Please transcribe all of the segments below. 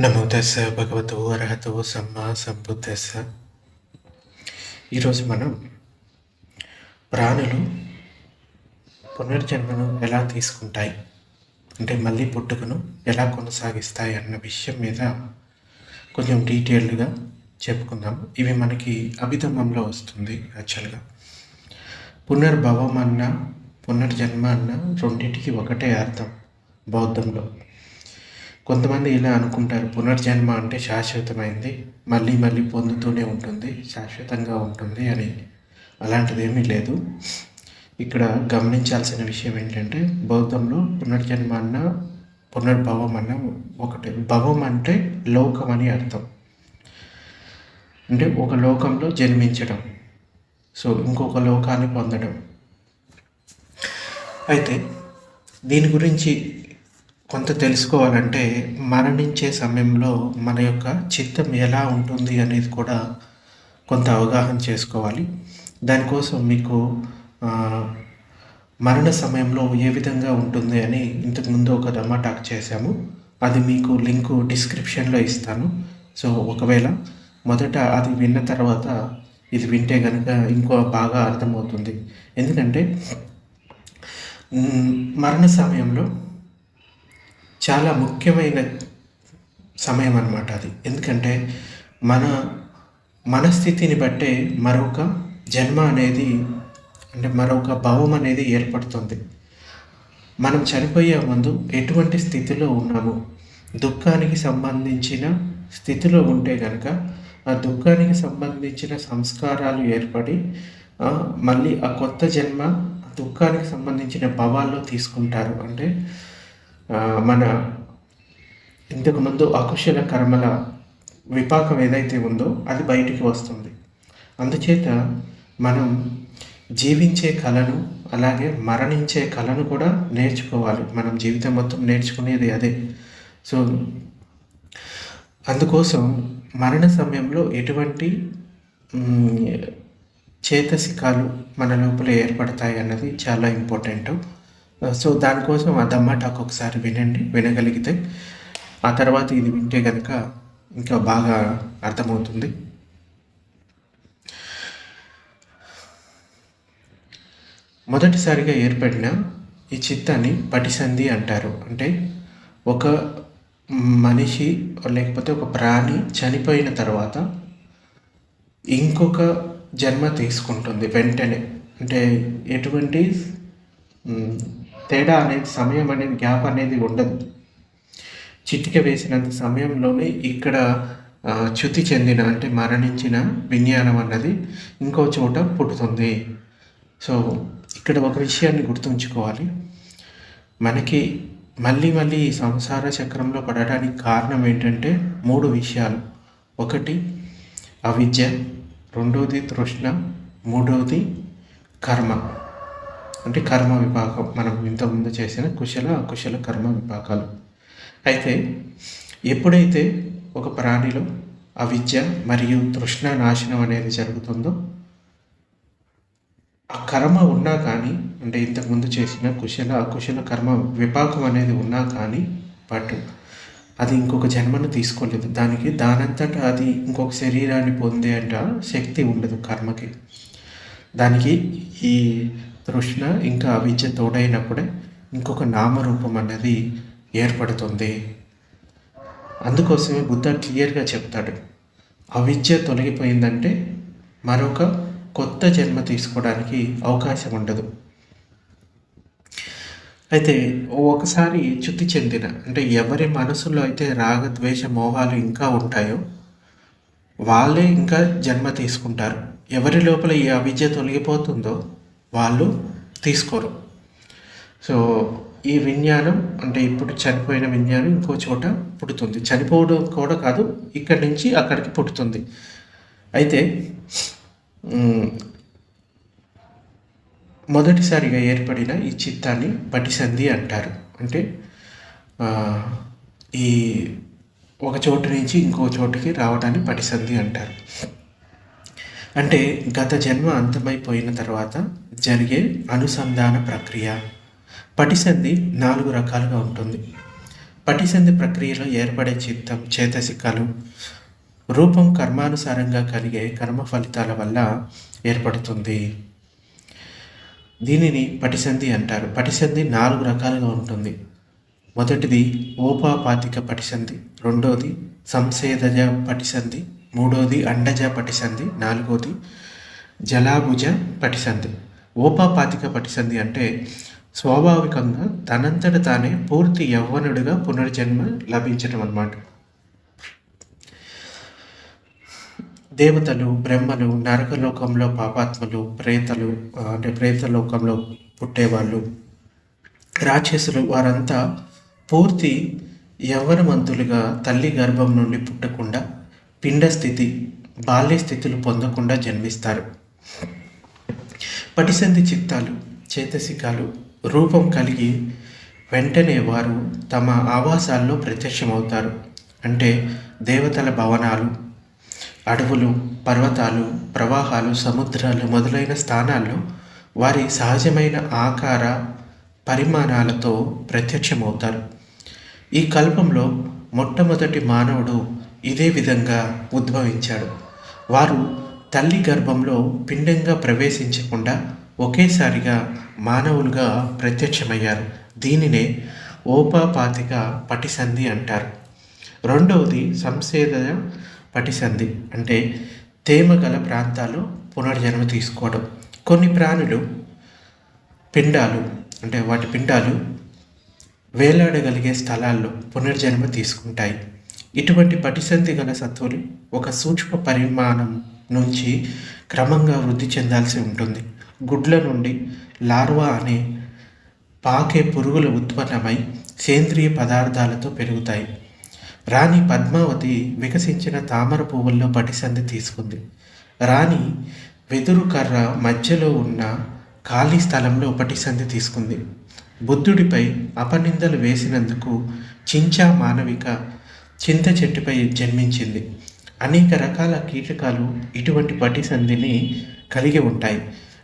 నమో తెస్స భగవతో అర్హతో సమ్మా సంబుద్ధస్స. ఈరోజు మనం ప్రాణులు పునర్జన్మను ఎలా తీసుకుంటాయి? అంటే మళ్ళీ పుట్టుకను ఎలా కొనసాగిస్తాయి అన్న విషయం మీద కొంచెం డీటెయిల్డ్గా చెప్పుకుందాం. ఇవి మనకి అభిధమంలో వస్తుంది యాక్చువల్గా. పునర్భవం అన్న పునర్జన్మ అన్న రెండింటికి ఒకటే అర్థం బౌద్ధంలో. కొంతమంది ఇలా అనుకుంటారు పునర్జన్మ అంటే శాశ్వతమైంది మళ్ళీ మళ్ళీ పొందుతూనే ఉంటుంది శాశ్వతంగా ఉంటుంది అని. అలాంటిది ఏమీ లేదు. ఇక్కడ గమనించాల్సిన విషయం ఏంటంటే బౌద్ధంలో పునర్జన్మ అన్న పునర్భవం అన్న ఒకటే. భవం అంటే లోకం అని అర్థం. అంటే ఒక లోకంలో జన్మించడం సో ఇంకొక లోకాన్ని పొందడం. అయితే దీని గురించి కొంత తెలుసుకోవాలంటే మరణించే సమయంలో మన యొక్క చిత్తం ఎలా ఉంటుంది అనేది కూడా కొంత అవగాహన చేసుకోవాలి. దానికోసం మీకు మరణ సమయంలో ఏ విధంగా ఉంటుంది అని ఇంతకుముందు ఒక డమా టాక్ చేశాము. అది మీకు లింకు డిస్క్రిప్షన్లో ఇస్తాను. సో ఒకవేళ మొదట అది విన్న తర్వాత ఇది వింటే కనుక ఇంకో బాగా అర్థమవుతుంది. ఎందుకంటే మరణ సమయంలో చాలా ముఖ్యమైన సమయం అన్నమాట అది. ఎందుకంటే మన మనస్థితిని బట్టే మరొక జన్మ అనేది అంటే మరొక భావం అనేది ఏర్పడుతుంది. మనం చనిపోయే ముందు ఎటువంటి స్థితిలో ఉన్నాము? దుఃఖానికి సంబంధించిన స్థితిలో ఉంటే కనుక ఆ దుఃఖానికి సంబంధించిన సంస్కారాలు ఏర్పడి మళ్ళీ ఆ కొత్త జన్మ దుఃఖానికి సంబంధించిన భవాల్లో తీసుకుంటారు. అంటే మన ఇంతకుముందు అకుశల కర్మల విపాకం ఏదైతే ఉందో అది బయటికి వస్తుంది. అందుచేత మనం జీవించే కళను అలాగే మరణించే కళను కూడా నేర్చుకోవాలి. మనం జీవితం మొత్తం నేర్చుకునేది అదే. సో అందుకోసం మరణ సమయంలో ఎటువంటి చేతసికాలు మన లోపల ఏర్పడతాయి అన్నది చాలా ఇంపార్టెంట్. Uh, సో దానికోసం ఆ దమ్మా టాక్ ఒకసారి వినండి వినగలిగితే. ఆ తర్వాత ఇది వింటే కనుక ఇంకా బాగా అర్థమవుతుంది. మొదటిసారిగా ఏర్పడిన ఈ చిత్తాన్ని పటిసంధి అంటారు. అంటే ఒక మనిషి లేకపోతే ఒక ప్రాణి చనిపోయిన తర్వాత ఇంకొక జన్మ తీసుకుంటుంది వెంటనే. అంటే ఎటువంటి తేడా అనేది సమయం అనేది గ్యాప్ అనేది ఉండదు. చిటిక వేసినంత సమయంలోనే ఇక్కడ చ్యుతి చెందిన అంటే మరణించిన విజ్ఞానం అన్నది ఇంకో చోట పుట్టుతుంది సో ఇక్కడ ఒక విషయాన్ని గుర్తుంచుకోవాలి. మనకి మళ్ళీ మళ్ళీ ఈ సంసార చక్రంలో పడడానికి కారణం ఏంటంటే మూడు విషయాలు. ఒకటి అవిద్య. రెండవది తృష్ణ. మూడవది కర్మ. అంటే కర్మ విపాకం మనం ఇంతకుముందు చేసిన కుశల అకుశల కర్మ విపాకాలు అయితే ఎప్పుడైతే ఒక ప్రాణిలో అవిద్య మరియు తృష్ణ నాశనం అనేది జరుగుతుందో ఆ కర్మ ఉన్నా కానీ అంటే ఇంతకుముందు చేసిన కుశల అకుశల కర్మ విపాకం అనేది ఉన్నా కానీ బట్ అది ఇంకొక జన్మను తీసుకోలేదు. దానికి దానంతట అది ఇంకొక శరీరాన్ని పొందే అంట శక్తి ఉండదు కర్మకి. దానికి ఈ తృష్ణ ఇంకా అవిద్య తోడైనప్పుడే ఇంకొక నామరూపం అనేది ఏర్పడుతుంది. అందుకోసమే బుద్ధ క్లియర్గా చెప్తాడు. అవిద్య తొలగిపోయిందంటే మరొక కొత్త జన్మ తీసుకోవడానికి అవకాశం ఉండదు. అయితే ఒకసారి చ్యుతి చెందిన అంటే ఎవరి మనసులో అయితే రాగ ద్వేష మోహాలు ఇంకా ఉంటాయో వాళ్ళే ఇంకా జన్మ తీసుకుంటారు. ఎవరి లోపల ఈ అవిద్య తొలగిపోతుందో వాళ్ళు తీసుకోరు. సో ఈ విజ్ఞానం అంటే ఇప్పుడు చనిపోయిన విజ్ఞానం ఇంకో చోట పుడుతుంది. చనిపోవడం కూడా కాదు ఇక్కడి నుంచి అక్కడికి పుట్టుతుంది అయితే మొదటిసారిగా ఏర్పడిన ఈ చిత్తాన్ని పటిసంధి అంటారు. అంటే ఈ ఒక చోటు నుంచి ఇంకో చోటుకి రావడాన్ని పటిసంధి అంటారు. అంటే గత జన్మ అంతమైపోయిన తర్వాత జరిగే అనుసంధాన ప్రక్రియ. పటిసంధి నాలుగు రకాలుగా ఉంటుంది. పటిసంధి ప్రక్రియలో ఏర్పడే చిత్తం చేతసికలు రూపం కర్మానుసారంగా కలిగే కర్మ ఫలితాల వల్ల ఏర్పడుతుంది. దీనిని పటిసంధి అంటారు. పటిసంధి నాలుగు రకాలుగా ఉంటుంది. మొదటిది ఓపాపాతిక పటిసంధి. రెండోది సంసేదజ పటిసంధి. మూడోది అండజ పటిసంధి నాలుగోది జలాభుజ పటిసంధి. ఓపాపాతిక పటిసంధి అంటే స్వాభావికంగా తనంతట తానే పూర్తి యవ్వనుడిగా పునర్జన్మ లభించడం అన్నమాట. దేవతలు బ్రహ్మలు నరకలోకంలో పాపాత్మలు ప్రేతలు అంటే ప్రేతలోకంలో పుట్టేవాళ్ళు రాక్షసులు వారంతా పూర్తి యవ్వనవంతులుగా తల్లి గర్భం నుండి పుట్టకుండా పిండ స్థితి బాల్య స్థితులు పొందకుండా జన్మిస్తారు. పటిసంధి చిత్తాలు చేతసికాలు రూపం కలిగి వెంటనే వారు తమ ఆవాసాల్లో ప్రత్యక్షమవుతారు. అంటే దేవతల భవనాలు అడవులు పర్వతాలు ప్రవాహాలు సముద్రాలు మొదలైన స్థానాల్లో వారి సహజమైన ఆకార పరిమాణాలతో ప్రత్యక్షమవుతారు. ఈ కల్పంలో మొట్టమొదటి మానవుడు ఇదే విధంగా ఉద్భవించాడు. వారు తల్లి గర్భంలో పిండంగా ప్రవేశించకుండా ఒకేసారిగా మానవులుగా ప్రత్యక్షమయ్యారు. దీనినే ఓపాపాతిక పటిసంధి అంటారు. రెండవది సంసేద పటిసంధి అంటే తేమ గల పునర్జన్మ తీసుకోవడం. కొన్ని ప్రాణులు పిండాలు అంటే వాటి పిండాలు వేలాడగలిగే స్థలాల్లో పునర్జన్మ తీసుకుంటాయి. ఇటువంటి పటిసంధి గల సత్వులు ఒక సూక్ష్మ పరిమాణం నుంచి క్రమంగా వృద్ధి చెందాల్సి ఉంటుంది. గుడ్ల నుండి లార్వా అనే పాకే పురుగులు ఉత్పన్నమై సేంద్రియ పదార్థాలతో పెరుగుతాయి. రాణి పద్మావతి వికసించిన తామర పువ్వుల్లో పటిసంధి తీసుకుంది. రాణి వెదురు కర్ర మధ్యలో ఉన్న ఖాళీ స్థలంలో పటిసంధి తీసుకుంది. బుద్ధుడిపై అపనిందలు వేసినందుకు చించా మానవిక చింత చెట్టుపై జన్మించింది. అనేక రకాల కీటకాలు ఇటువంటి పటిసంధిని కలిగి ఉంటాయి.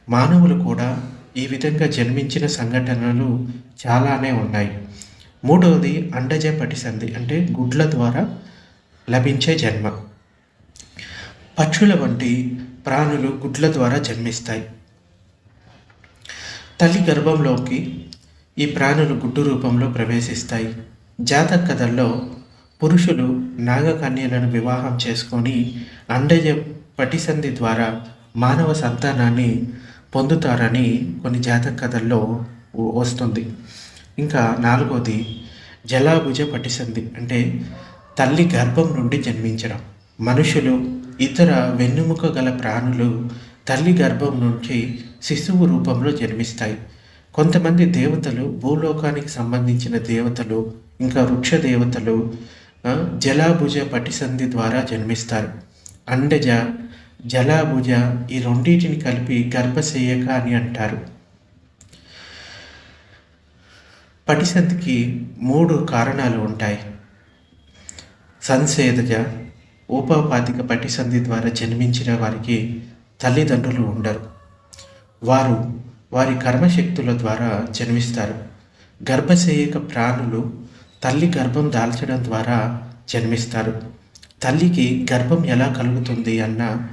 మానవులు కూడా ఈ విధంగా జన్మించిన సంఘటనలు చాలానే ఉన్నాయి. మూడవది అండజ పటిసంధి అంటే గుడ్ల ద్వారా లభించే జన్మ. పక్షుల వంటి ప్రాణులు గుడ్ల ద్వారా జన్మిస్తాయి. తల్లి గర్భంలోకి ఈ ప్రాణులు గుడ్డు రూపంలో ప్రవేశిస్తాయి. జాతక కథల్లో పురుషులు నాగకన్యలను వివాహం చేసుకొని అండజ పటిసంధి ద్వారా మానవ సంతానాన్ని పొందుతారని కొన్ని జాతక కథల్లో వస్తుంది. ఇంకా నాలుగోది జలాభుజ పటిసంధి అంటే తల్లి గర్భం నుండి జన్మించడం. మనుషులు ఇతర వెన్నుముక గల ప్రాణులు తల్లి గర్భం నుంచి శిశువు రూపంలో జన్మిస్తాయి. కొంతమంది దేవతలు భూలోకానికి సంబంధించిన దేవతలు ఇంకా వృక్ష దేవతలు జలాభుజ పటిసంధి ద్వారా జన్మిస్తారు. అండజ జలాభుజ ఈ రెండింటిని కలిపి గర్భశేయక అని అంటారు. పటిసంధికి మూడు కారణాలు ఉంటాయి. సంసేదజ ఊపపాతిక పటిసంధి ద్వారా జన్మించిన వారికి తల్లిదండ్రులు ఉండరు. వారు వారి కర్మశక్తుల ద్వారా జన్మిస్తారు. గర్భశేయక ప్రాణులు తల్లి గర్భం దాల్చడం ద్వారా జన్మిస్తారు. తల్లికి గర్భం ఎలా కలుగుతుంది అన్న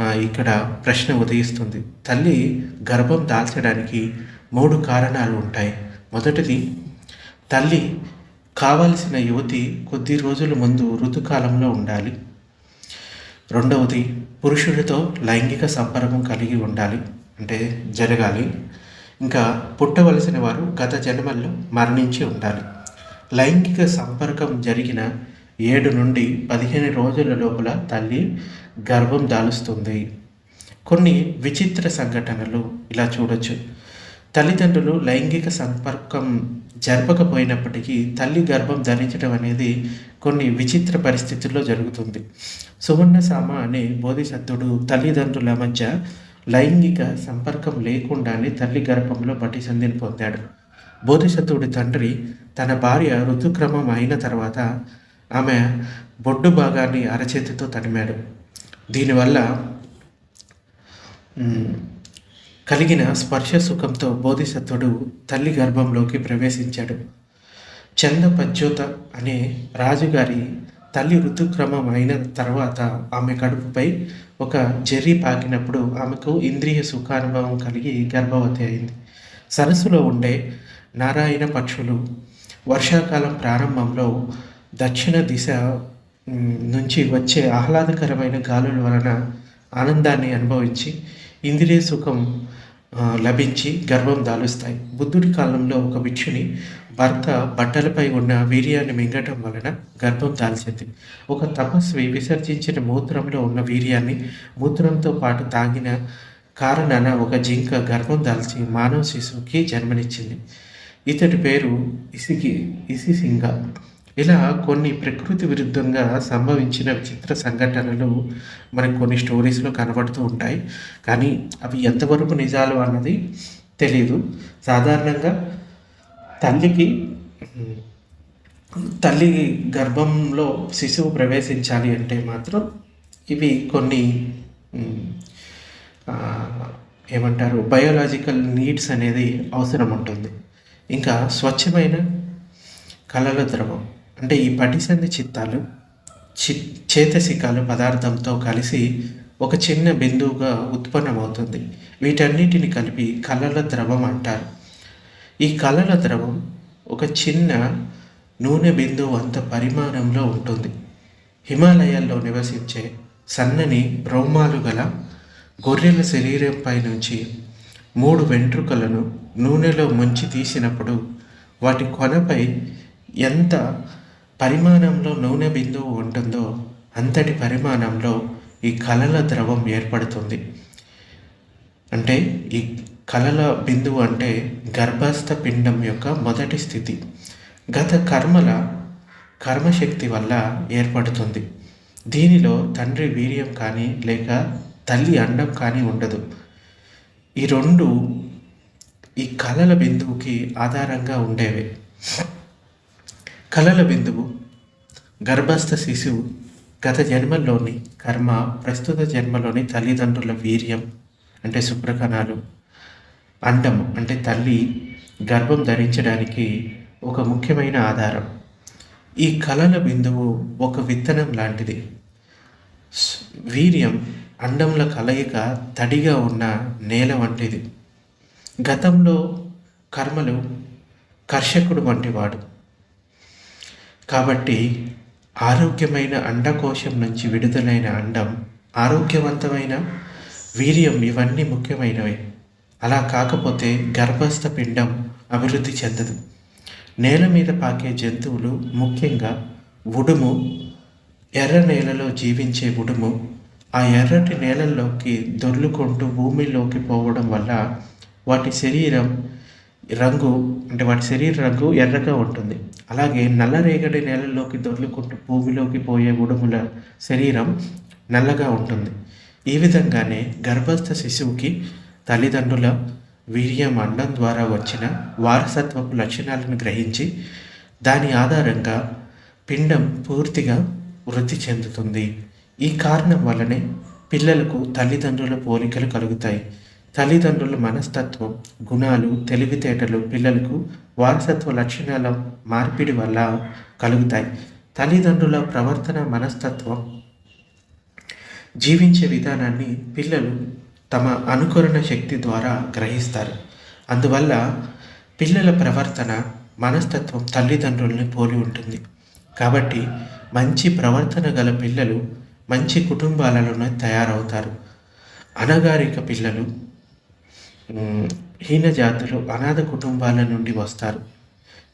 ఇక్కడ ప్రశ్న ఉదయిస్తుంది. తల్లి గర్భం దాల్చడానికి మూడు కారణాలు ఉంటాయి. మొదటిది తల్లి కావలసిన యువతి కొద్ది రోజుల ముందు ఋతుకాలంలో ఉండాలి. రెండవది పురుషుడితో లైంగిక సంపర్కం కలిగి ఉండాలి. అంటే జరగాలి. ఇంకా పుట్టవలసిన వారు గత జన్మల్లో మరణించి ఉండాలి. లైంగిక సంపర్కం జరిగిన ఏడు నుండి పదిహేను రోజుల లోపల తల్లి గర్భం దాలుస్తుంది. కొన్ని విచిత్ర సంఘటనలు ఇలా చూడొచ్చు. తల్లిదండ్రులు లైంగిక సంపర్కం జరపకపోయినప్పటికీ తల్లి గర్భం ధరించడం అనేది కొన్ని విచిత్ర పరిస్థితుల్లో జరుగుతుంది. సువర్ణ సామ అనే బోధిసత్తుడు తల్లిదండ్రుల మధ్య లైంగిక సంపర్కం లేకుండానే తల్లి గర్భంలో పటిసంధిని పొందాడు. బోధిసత్తుడి తండ్రి తన భార్య ఋతుక్రమం అయిన తర్వాత ఆమె బొడ్డు భాగాన్ని అరచేతితో తడిమాడు దీనివల్ల కలిగిన స్పర్శ సుఖంతో బోధిసత్వుడు తల్లి గర్భంలోకి ప్రవేశించాడు. చందపజ్యోత అనే రాజుగారి తల్లి ఋతుక్రమం అయిన తర్వాత ఆమె కడుపుపై ఒక జెర్రీ పాకినప్పుడు ఆమెకు ఇంద్రియ సుఖానుభవం కలిగి గర్భవతి అయింది. సరస్సులో ఉండే నారాయణ పక్షులు వర్షాకాలం ప్రారంభంలో దక్షిణ దిశ నుంచి వచ్చే ఆహ్లాదకరమైన గాలుల వలన ఆనందాన్ని అనుభవించి ఇంద్రియ సుఖం లభించి గర్భం దాలుస్తాయి. బుద్ధుడి కాలంలో ఒక భిక్షుని భర్త బట్టలపై ఉన్న వీర్యాన్ని మింగటం వలన గర్భం దాల్చింది. ఒక తపస్వి విసర్జించిన మూత్రంలో ఉన్న వీర్యాన్ని మూత్రంతో పాటు తాగిన కారణాన ఒక జింక గర్భం దాల్చి మానవ శిశువుకి జన్మనిచ్చింది. ఇతడి పేరు ఇసికి ఇసిసింగ ఇలా కొన్ని ప్రకృతి విరుద్ధంగా సంభవించిన విచిత్ర సంఘటనలు మనకు కొన్ని స్టోరీస్లో కనబడుతూ ఉంటాయి. కానీ అవి ఎంతవరకు నిజాలు అన్నది తెలియదు సాధారణంగా తల్లికి తల్లి గర్భంలో శిశువు ప్రవేశించాలి అంటే మాత్రం ఇవి కొన్ని ఏమంటారు బయోలాజికల్ నీడ్స్ అనేది అవసరం ఉంటుంది. ఇంకా స్వచ్ఛమైన కలల ద్రవం. అంటే ఈ పటిసంది చిత్తాలు చి చేతసికాలు పదార్థంతో కలిసి ఒక చిన్న బిందువుగా ఉత్పన్నమవుతుంది. వీటన్నిటిని కలిపి కలల ద్రవం అంటారు. ఈ కలల ద్రవం ఒక చిన్న నూనె బిందువు అంత పరిమాణంలో ఉంటుంది. హిమాలయాల్లో నివసించే సన్నని రోమాలు గల గొర్రెల శరీరంపై నుంచి మూడు వెంట్రుకలను నూనెలో ముంచి తీసినప్పుడు వాటి కొనపై ఎంత పరిమాణంలో నూనె బిందువు ఉంటుందో అంతటి పరిమాణంలో ఈ కలల ద్రవం ఏర్పడుతుంది. అంటే ఈ కలల బిందువు అంటే గర్భస్థ పిండం యొక్క మొదటి స్థితి. గత కర్మల కర్మశక్తి వల్ల ఏర్పడుతుంది. దీనిలో తండ్రి వీర్యం కానీ లేక తల్లి అండం కానీ ఉండదు. ఈ రెండు ఈ కళల బిందువుకి ఆధారంగా ఉండేవి. కళల బిందువు గర్భస్థ శిశువు గత జన్మల్లోని కర్మ ప్రస్తుత జన్మలోని తల్లిదండ్రుల వీర్యం అంటే శుభ్రకణాలు అండం అంటే తల్లి గర్భం ధరించడానికి ఒక ముఖ్యమైన ఆధారం. ఈ కళల బిందువు ఒక విత్తనం లాంటిది. వీర్యం అండంల కలయిక తడిగా ఉన్న నేల వంటిది. గతంలో కర్మలు కర్షకుడు వంటివాడు. కాబట్టి ఆరోగ్యమైన అండకోశం నుంచి విడుదలైన అండం ఆరోగ్యవంతమైన వీర్యం ఇవన్నీ ముఖ్యమైనవి. అలా కాకపోతే గర్భస్థ పిండం అభివృద్ధి చెందదు. నేల మీద పాకే జంతువులు ముఖ్యంగా ఉడుము ఎర్ర నేలలో జీవించే ఉడుము ఆ ఎర్రటి నేలల్లోకి దొర్లుకుంటూ భూమిలోకి పోవడం వల్ల వాటి శరీరం రంగు అంటే వాటి శరీర రంగు ఎర్రగా ఉంటుంది. అలాగే నల్లరేగడి నేలల్లోకి దొర్లుకుంటూ భూమిలోకి పోయే ఉడుముల శరీరం నల్లగా ఉంటుంది. ఈ విధంగానే గర్భస్థ శిశువుకి తల్లిదండ్రుల వీర్యం అండం ద్వారా వచ్చిన వారసత్వపు లక్షణాలను గ్రహించి దాని ఆధారంగా పిండం పూర్తిగా వృద్ధి చెందుతుంది. ఈ కారణం వల్లనే పిల్లలకు తల్లిదండ్రుల పోలికలు కలుగుతాయి. తల్లిదండ్రుల మనస్తత్వం గుణాలు తెలివితేటలు పిల్లలకు వారసత్వ లక్షణాల మార్పిడి వల్ల కలుగుతాయి. తల్లిదండ్రుల ప్రవర్తన మనస్తత్వం జీవించే విధానాన్ని పిల్లలు తమ అనుకరణ శక్తి ద్వారా గ్రహిస్తారు. అందువల్ల పిల్లల ప్రవర్తన మనస్తత్వం తల్లిదండ్రుల్ని పోలి ఉంటుంది. కాబట్టి మంచి ప్రవర్తన గల పిల్లలు మంచి కుటుంబాలలోనే తయారవుతారు. అనగారిక పిల్లలు హీన జాతులు అనాథ కుటుంబాల నుండి వస్తారు.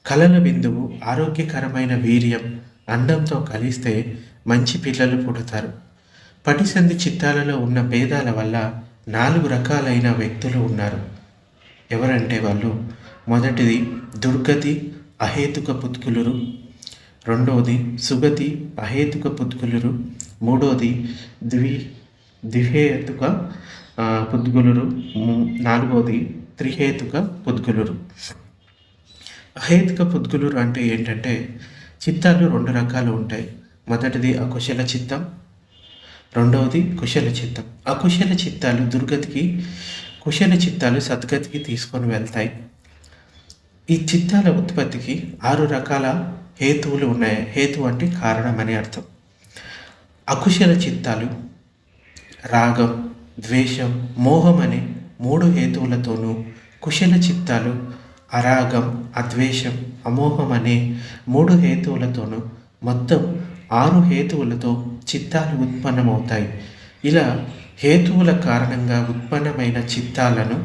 కలల బిందువు ఆరోగ్యకరమైన వీర్యం అండంతో కలిస్తే మంచి పిల్లలు పుడతారు. పటిసంధి చిత్తాలలో ఉన్న భేదాల వల్ల నాలుగు రకాలైన వ్యక్తులు ఉన్నారు. ఎవరంటే వాళ్ళు? మొదటిది దుర్గతి అహేతుక పుత్కులురు. రెండవది సుగతి అహేతుక పుత్కులురు. మూడవది ద్వి ద్విహేతుక ఆ, పుద్గులురు నాలుగవది త్రిహేతుక పుద్గులురు అహేతుక పుద్గులురు అంటే ఏంటంటే చిత్తాలు రెండు రకాలు ఉంటాయి. మొదటిది అకుశల చిత్తం రెండవది కుశల చిత్తం. అకుశల చిత్తాలు దుర్గతికి కుశల చిత్తాలు సద్గతికి తీసుకొని వెళ్తాయి. ఈ చిత్తాల ఉత్పత్తికి ఆరు రకాల హేతువులు ఉన్నాయి. హేతు అంటే కారణం అని అర్థం. అకుశల చిత్తాలు రాగం ద్వేషం మోహం అనే మూడు హేతువులతోనూ కుశల చిత్తాలు అరాగం అద్వేషం అమోహం అనే మూడు హేతువులతోనూ మొత్తం ఆరు హేతువులతో చిత్తాలు ఉత్పన్నమవుతాయి. ఇలా హేతువుల కారణంగా ఉత్పన్నమైన చిత్తాలను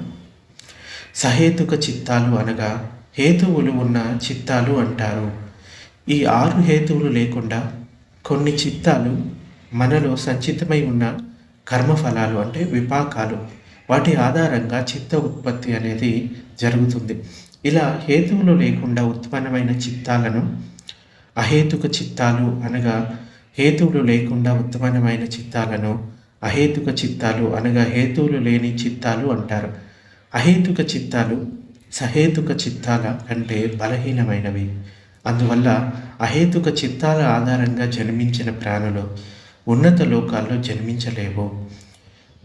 సహేతుక చిత్తాలు అనగా హేతువులు ఉన్న చిత్తాలు అంటారు. ఈ ఆరు హేతువులు లేకుండా కొన్ని చిత్తాలు మనలో సంచితమై ఉన్న కర్మఫలాలు అంటే విపాకాలు వాటి ఆధారంగా చిత్త ఉత్పత్తి అనేది జరుగుతుంది. ఇలా హేతువులు లేకుండా ఉత్పన్నమైన చిత్తాలను అహేతుక చిత్తాలు అనగా హేతువులు లేకుండా ఉత్పన్నమైన చిత్తాలను అహేతుక చిత్తాలు అనగా హేతువులు లేని చిత్తాలు అంటారు. అహేతుక చిత్తాలు సహేతుక చిత్తాల కంటే బలహీనమైనవి. అందువల్ల అహేతుక చిత్తాల ఆధారంగా జన్మించిన ప్రాణులు ఉన్నత లోకాల్లో జన్మించలేవు.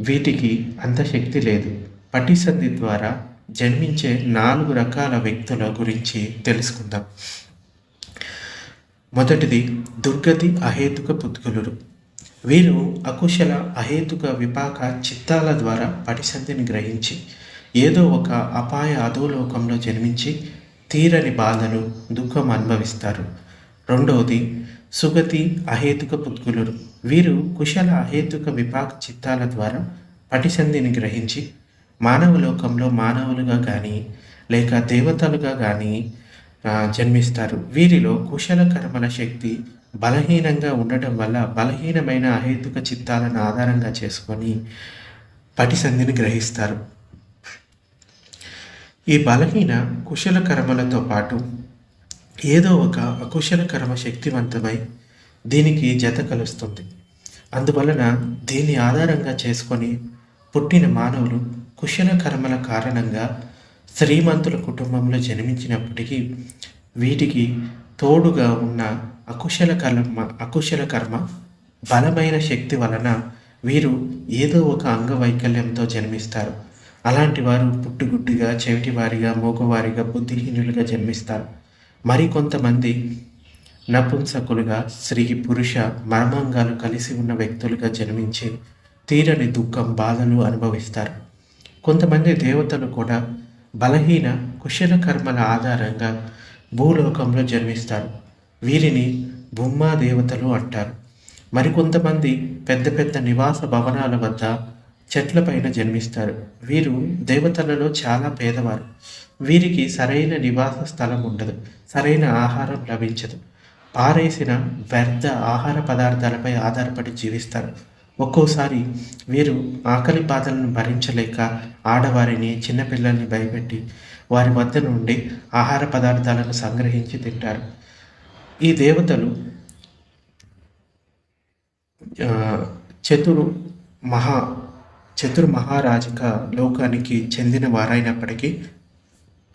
వీటికి అంత శక్తి లేదు. పటిసంధి ద్వారా జన్మించే నాలుగు రకాల వ్యక్తుల గురించి తెలుసుకుందాం. మొదటిది దుర్గతి అహేతుక పుత్కులుడు వీరు అకుశల అహేతుక విపాక చిత్తాల ద్వారా పటిసంధిని గ్రహించి ఏదో ఒక అపాయ అధోలోకంలో జన్మించి తీరని బాధలు దుఃఖం అనుభవిస్తారు. రెండవది సుగతి అహేతుక పుత్కులుడు వీరు కుశల అహేతుక విపాక చిత్తాల ద్వారా పటిసంధిని గ్రహించి మానవ లోకంలో మానవులుగా కానీ లేక దేవతలుగా కానీ జన్మిస్తారు. వీరిలో కుశల కర్మల శక్తి బలహీనంగా ఉండటం వల్ల బలహీనమైన అహేతుక చిత్తాలను ఆధారంగా చేసుకొని పటిసంధిని గ్రహిస్తారు. ఈ బలహీన కుశల కర్మలతో పాటు ఏదో ఒక అకుశల కర్మ శక్తివంతమై దీనికి జత కలుస్తుంది. అందువలన దీన్ని ఆధారంగా చేసుకొని పుట్టిన మానవులు కుశల కర్మల కారణంగా శ్రీమంతుల కుటుంబంలో జన్మించినప్పటికీ వీటికి తోడుగా ఉన్న అకుశల కర్మ అకుశల కర్మ బలమైన శక్తి వలన వీరు ఏదో ఒక అంగవైకల్యంతో జన్మిస్తారు. అలాంటి వారు పుట్టుగుడ్డిగా చెవిటివారిగా మూగవారిగా బుద్ధిహీనులుగా జన్మిస్తారు. మరికొంతమంది నపుంసకులుగా స్త్రీ పురుష మర్మాంగాలు కలిసి ఉన్న వ్యక్తులుగా జన్మించి తీరని దుఃఖం బాధలు అనుభవిస్తారు. కొంతమంది దేవతలు కూడా బలహీన కుశల కర్మల ఆధారంగా భూలోకంలో జన్మిస్తారు. వీరిని బొమ్మా దేవతలు అంటారు. మరికొంతమంది పెద్ద పెద్ద నివాస భవనాల వద్ద చెట్లపైన జన్మిస్తారు. వీరు దేవతలలో చాలా పేదవారు. వీరికి సరైన నివాస స్థలం ఉండదు సరైన ఆహారం లభించదు. పారేసిన వ్యర్థ ఆహార పదార్థాలపై ఆధారపడి జీవిస్తారు. ఒక్కోసారి వీరు ఆకలి బాధలను భరించలేక ఆడవారిని చిన్నపిల్లల్ని భయపెట్టి వారి మధ్య నుండి ఆహార పదార్థాలను సంగ్రహించి తింటారు. ఈ దేవతలు చతురు మహా చతుర్మహారాజక లోకానికి చెందిన వారైనప్పటికీ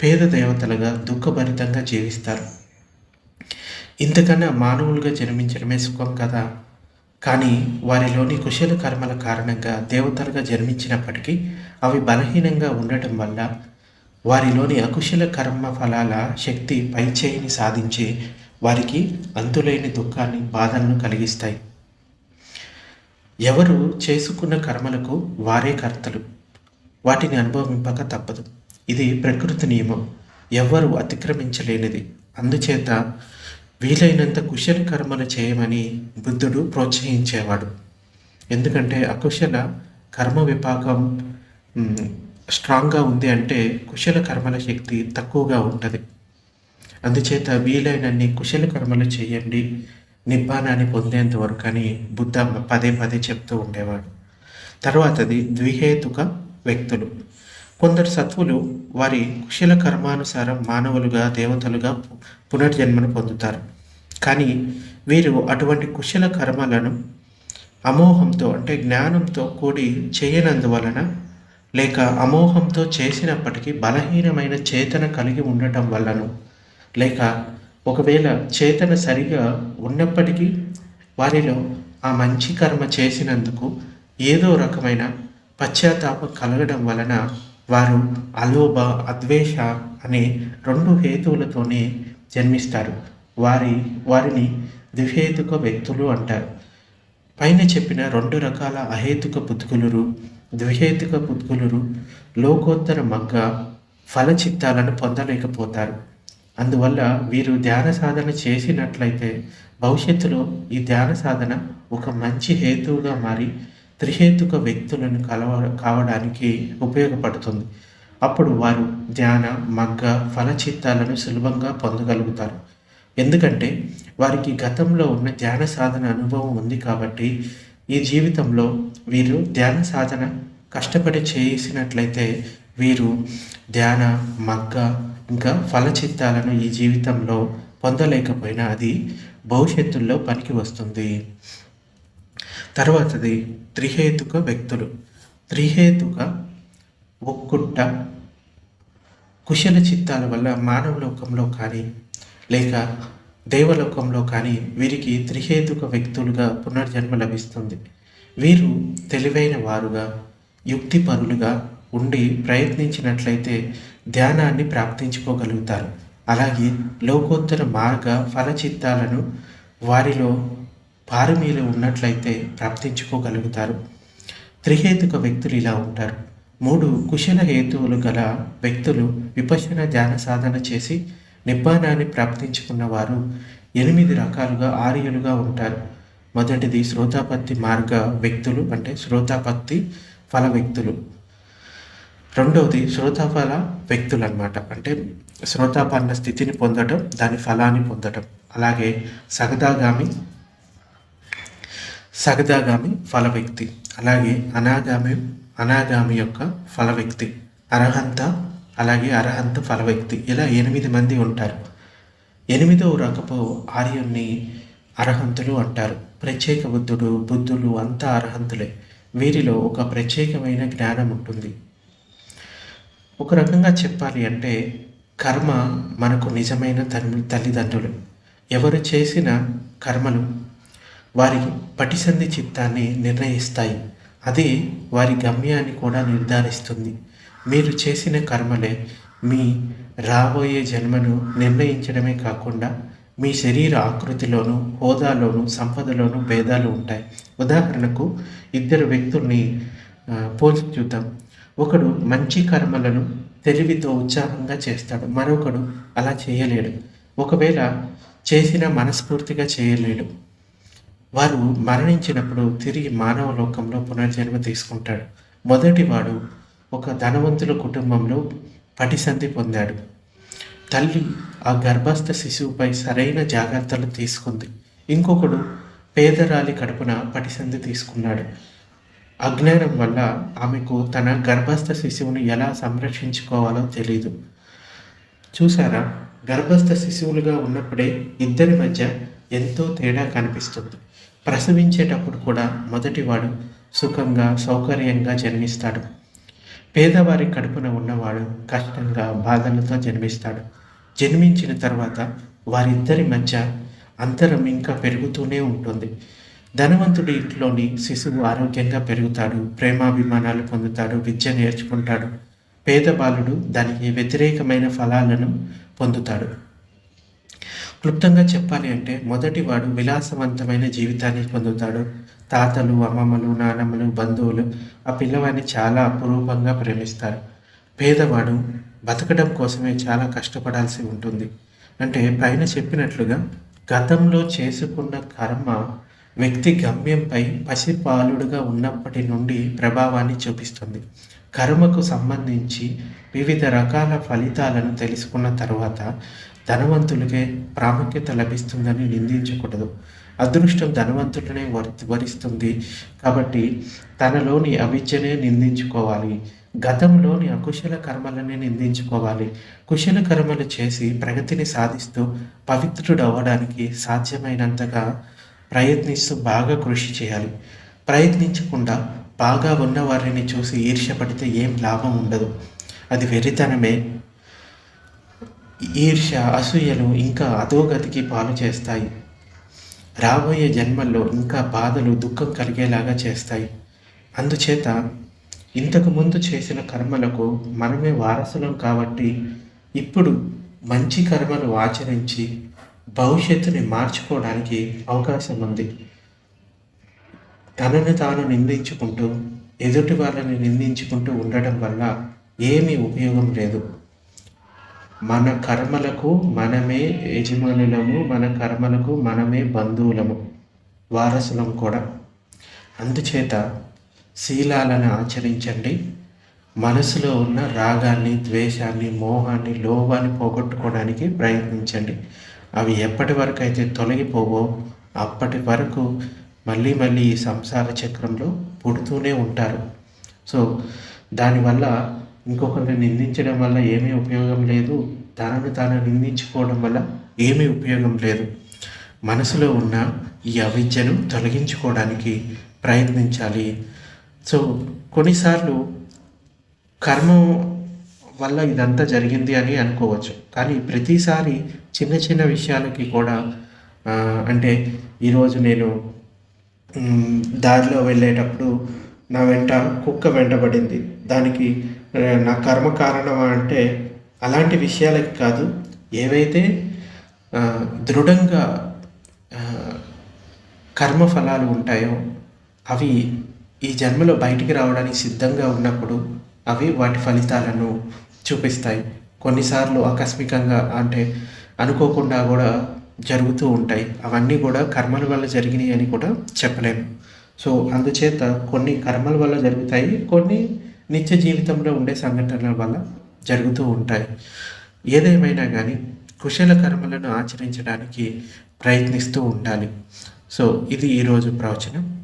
పేద దేవతలుగా దుఃఖభరితంగా జీవిస్తారు. ఇంతకన్నా మానవులుగా జన్మించడమే సుఖం కదా? కానీ వారిలోని కుశల కర్మల కారణంగా దేవతలుగా జన్మించినప్పటికీ అవి బలహీనంగా ఉండటం వల్ల వారిలోని అకుశల కర్మ ఫలాల శక్తి పైచేయిని సాధించి వారికి అంతులేని దుఃఖాన్ని బాధలను కలిగిస్తాయి. ఎవరు చేసుకున్న కర్మలకు వారే కర్తలు. వాటిని అనుభవింపక తప్పదు. ఇది ప్రకృతి నియమం. ఎవ్వరు అతిక్రమించలేనిది. అందుచేత వీలైనంత కుశల కర్మలు చేయమని బుద్ధుడు ప్రోత్సహించేవాడు. ఎందుకంటే అకుశల కర్మ విపాకం స్ట్రాంగ్గా ఉంది అంటే కుశల కర్మల శక్తి తక్కువగా ఉంటుంది. అందుచేత వీలైనన్ని కుశల కర్మలు చేయండి. నిబ్బానాన్ని పొందేంత వరకు అని బుద్ధ పదే పదే చెప్తూ ఉండేవాడు. తర్వాతది ద్విహేతుక వ్యక్తులు. కొందరు సత్వులు వారి కుశల కర్మానుసారం మానవులుగా దేవతలుగా పునర్జన్మను పొందుతారు. కానీ వీరు అటువంటి కుశల కర్మలను అమోహంతో అంటే జ్ఞానంతో కూడి చేయనందువలన లేక అమోహంతో చేసినప్పటికీ బలహీనమైన చేతన కలిగి ఉండటం వలన లేక ఒకవేళ చేతన సరిగా ఉన్నప్పటికీ వారిలో ఆ మంచి కర్మ చేసినందుకు ఏదో రకమైన పశ్చాత్తాపం కలగడం వలన వారు అలోభ అద్వేష అనే రెండు హేతువులతోనే జన్మిస్తారు. వారి వారిని ద్విహేతుక వ్యక్తులు అంటారు. పైన చెప్పిన రెండు రకాల అహేతుక పుత్కులురు ద్విహేతుక పుత్కులురు లోకోత్తర మగ్గ ఫలచిత్తాలను పొందలేకపోతారు. అందువల్ల వీరు ధ్యాన సాధన చేసినట్లయితే భవిష్యత్తులో ఈ ధ్యాన సాధన ఒక మంచి హేతువుగా మారి త్రిహేతుక వ్యక్తులను కలవ కావడానికి ఉపయోగపడుతుంది. అప్పుడు వారు ధ్యాన మగ్గ ఫలచిత్తాలను సులభంగా పొందగలుగుతారు. ఎందుకంటే వారికి గతంలో ఉన్న ధ్యాన సాధన అనుభవం ఉంది కాబట్టి ఈ జీవితంలో వీరు ధ్యాన సాధన కష్టపడి చేసినట్లయితే వీరు ధ్యాన మగ్గ ఇంకా ఫలచిత్తాలను ఈ జీవితంలో పొందలేకపోయినా అది భవిష్యత్తులో పనికి వస్తుంది. తర్వాతది త్రిహేతుక వ్యక్తులు. త్రిహేతుక ఒక్కుట్ట కుశల చిత్తాల వల్ల మానవ లోకంలో కానీ లేక దేవలోకంలో కానీ వీరికి త్రిహేతుక వ్యక్తులుగా పునర్జన్మ లభిస్తుంది. వీరు తెలివైన వారుగా యుక్తిపరులుగా ఉండి ప్రయత్నించినట్లయితే ధ్యానాన్ని ప్రాప్తించుకోగలుగుతారు. అలాగే లోకోత్తర మార్గ ఫలచిత్తాలను వారిలో పారమీలు ఉన్నట్లయితే ప్రాప్తించుకోగలుగుతారు. త్రిహేతుక వ్యక్తులు ఇలా ఉంటారు. మూడు కుశల హేతువులు గల వ్యక్తులు విపశన ధ్యాన సాధన చేసి నిబ్బానాన్ని ప్రాప్తించుకున్న వారు ఎనిమిది రకాలుగా ఆర్యులుగా ఉంటారు. మొదటిది శ్రోతాపత్తి మార్గ వ్యక్తులు అంటే శ్రోతాపత్తి ఫల వ్యక్తులు. రెండవది శ్రోతాఫల వ్యక్తులు అనమాట అంటే శ్రోతాపన్న స్థితిని పొందడం దాని ఫలాన్ని పొందడం అలాగే సగదాగామి సగదాగామి ఫల వ్యక్తి అలాగే అనాగామి అనాగామి యొక్క ఫల వ్యక్తి అర్హంత అలాగే అర్హంత ఫల వ్యక్తి ఇలా ఎనిమిది మంది ఉంటారు. ఎనిమిదవ రకపు ఆర్యుణ్ణి అర్హంతులు అంటారు. ప్రత్యేక బుద్ధుడు బుద్ధులు అంతా అర్హంతులే. వీరిలో ఒక ప్రత్యేకమైన జ్ఞానం ఉంటుంది. ఒక రకంగా చెప్పాలి అంటే కర్మ మనకు నిజమైన తల్లిదండ్రులు. ఎవరు చేసిన కర్మలు వారి పటిసంధి చిత్తాన్ని నిర్ణయిస్తాయి. అది వారి గమ్యాన్ని కూడా నిర్ధారిస్తుంది. మీరు చేసిన కర్మలే మీ రాబోయే జన్మను నిర్ణయించడమే కాకుండా మీ శరీర ఆకృతిలోను హోదాలోను సంపదలోను భేదాలు ఉంటాయి. ఉదాహరణకు ఇద్దరు వ్యక్తుల్ని పోల్చి చూద్దాం. ఒకడు మంచి కర్మలను తెలివితో ఉత్సాహంగా చేస్తాడు. మరొకడు అలా చేయలేడు. ఒకవేళ చేసిన మనస్ఫూర్తిగా చేయలేడు. వారు మరణించినప్పుడు తిరిగి మానవ లోకంలో పునర్జన్మ తీసుకుంటాడు. మొదటివాడు ఒక ధనవంతుల కుటుంబంలో పటిసంధి పొందాడు. తల్లి ఆ గర్భస్థ శిశువుపై సరైన జాగ్రత్తలు తీసుకుంది. ఇంకొకడు పేదరాలి కడుపున పటిసంధి తీసుకున్నాడు. అజ్ఞానం వల్ల ఆమెకు తన గర్భస్థ శిశువును ఎలా సంరక్షించుకోవాలో తెలియదు చూసారా గర్భస్థ శిశువులుగా ఉన్నప్పుడే ఇద్దరి మధ్య ఎంతో తేడా కనిపిస్తుంది. ప్రసవించేటప్పుడు కూడా మొదటివాడు సుఖంగా సౌకర్యంగా జన్మిస్తాడు. పేదవారి కడుపున ఉన్నవాడు కష్టంగా బాధలతో జన్మిస్తాడు. జన్మించిన తర్వాత వారిద్దరి మధ్య అంతరం ఇంకా పెరుగుతూనే ఉంటుంది. ధనవంతుడి ఇంట్లోని శిశువు ఆరోగ్యంగా పెరుగుతాడు ప్రేమాభిమానాలు పొందుతాడు విద్య నేర్చుకుంటాడు. పేద బాలుడు దానికి వ్యతిరేకమైన ఫలాలను పొందుతాడు. క్లుప్తంగా చెప్పాలి అంటే మొదటివాడు విలాసవంతమైన జీవితాన్ని పొందుతాడు. తాతలు అమ్మమ్మలు నానమ్మలు బంధువులు ఆ పిల్లవాడిని చాలా అపురూపంగా ప్రేమిస్తారు. పేదవాడు బతకడం కోసమే చాలా కష్టపడాల్సి ఉంటుంది. అంటే పైన చెప్పినట్లుగా గతంలో చేసుకున్న కర్మ వ్యక్తి గమ్యంపై పసిపాలుడుగా ఉన్నప్పటి నుండి ప్రభావాన్ని చూపిస్తుంది. కర్మకు సంబంధించి వివిధ రకాల ఫలితాలను తెలుసుకున్న తర్వాత ధనవంతులకే ప్రాముఖ్యత లభిస్తుందని నిందించకూడదు. అదృష్టం ధనవంతులనే వరి వరిస్తుంది. కాబట్టి తనలోని అవిద్యనే నిందించుకోవాలి. గతంలోని అకుశల కర్మలనే నిందించుకోవాలి. కుశల కర్మలు చేసి ప్రగతిని సాధిస్తూ పవిత్రుడు అవ్వడానికి సాధ్యమైనంతగా ప్రయత్నిస్తూ బాగా కృషి చేయాలి. ప్రయత్నించకుండా బాగా ఉన్న వారిని చూసి ఈర్ష్యపడితే ఏం లాభం ఉండదు. అది వెరితనమే ఈర్ష అసూయలు ఇంకా అధోగతికి పాలు చేస్తాయి. రాబోయే జన్మల్లో ఇంకా బాధలు దుఃఖం కలిగేలాగా చేస్తాయి. అందుచేత ఇంతకుముందు చేసిన కర్మలకు మనమే వారసులం కాబట్టి ఇప్పుడు మంచి కర్మలు ఆచరించి భవిష్యత్తుని మార్చుకోవడానికి అవకాశం ఉంది. తనను తాను నిందించుకుంటూ ఎదుటి వాళ్ళని నిందించుకుంటూ ఉండడం వల్ల ఏమీ ఉపయోగం లేదు. మన కర్మలకు మనమే యజమానులము మన కర్మలకు మనమే బంధువులము వారసులం కూడా. అందుచేత శీలాలను ఆచరించండి. మనసులో ఉన్న రాగాన్ని ద్వేషాన్ని మోహాన్ని లోభాన్ని పోగొట్టుకోవడానికి ప్రయత్నించండి. అవి ఎప్పటి వరకు అయితే తొలగిపోవో అప్పటి వరకు మళ్ళీ మళ్ళీ ఈ సంసార చక్రంలో పుడుతూనే ఉంటారు. సో దానివల్ల ఇంకొకరిని నిందించడం వల్ల ఏమీ ఉపయోగం లేదు. తనను తాను నిందించుకోవడం వల్ల ఏమీ ఉపయోగం లేదు. మనసులో ఉన్న ఈ అవిద్యను తొలగించుకోవడానికి ప్రయత్నించాలి. సో కొన్నిసార్లు కర్మ వల్ల ఇదంతా జరిగింది అని అనుకోవచ్చు. కానీ ప్రతిసారి చిన్న చిన్న విషయాలకి కూడా అంటే ఈరోజు నేను దారిలో వెళ్ళేటప్పుడు నా వెంట కుక్క వెంటబడింది. దానికి నా కర్మ కారణమా అంటే అలాంటి విషయాలకి కాదు ఏవైతే దృఢంగా కర్మ ఫలాలు ఉంటాయో అవి ఈ జన్మలో బయటికి రావడానికి సిద్ధంగా ఉన్నప్పుడు అవి వాటి ఫలితాలను చూపిస్తాయి. కొన్నిసార్లు ఆకస్మికంగా అంటే అనుకోకుండా కూడా జరుగుతూ ఉంటాయి. అవన్నీ కూడా కర్మల వల్ల జరిగినాయి అని కూడా చెప్పలేము. సో అందుచేత కొన్ని కర్మల వల్ల జరుగుతాయి కొన్ని నిత్య జీవితంలో ఉండే సంఘటనల వల్ల జరుగుతూ ఉంటాయి. ఏదేమైనా కానీ కుశల కర్మలను ఆచరించడానికి ప్రయత్నిస్తూ ఉండాలి. సో ఇది ఈరోజు ప్రవచనం.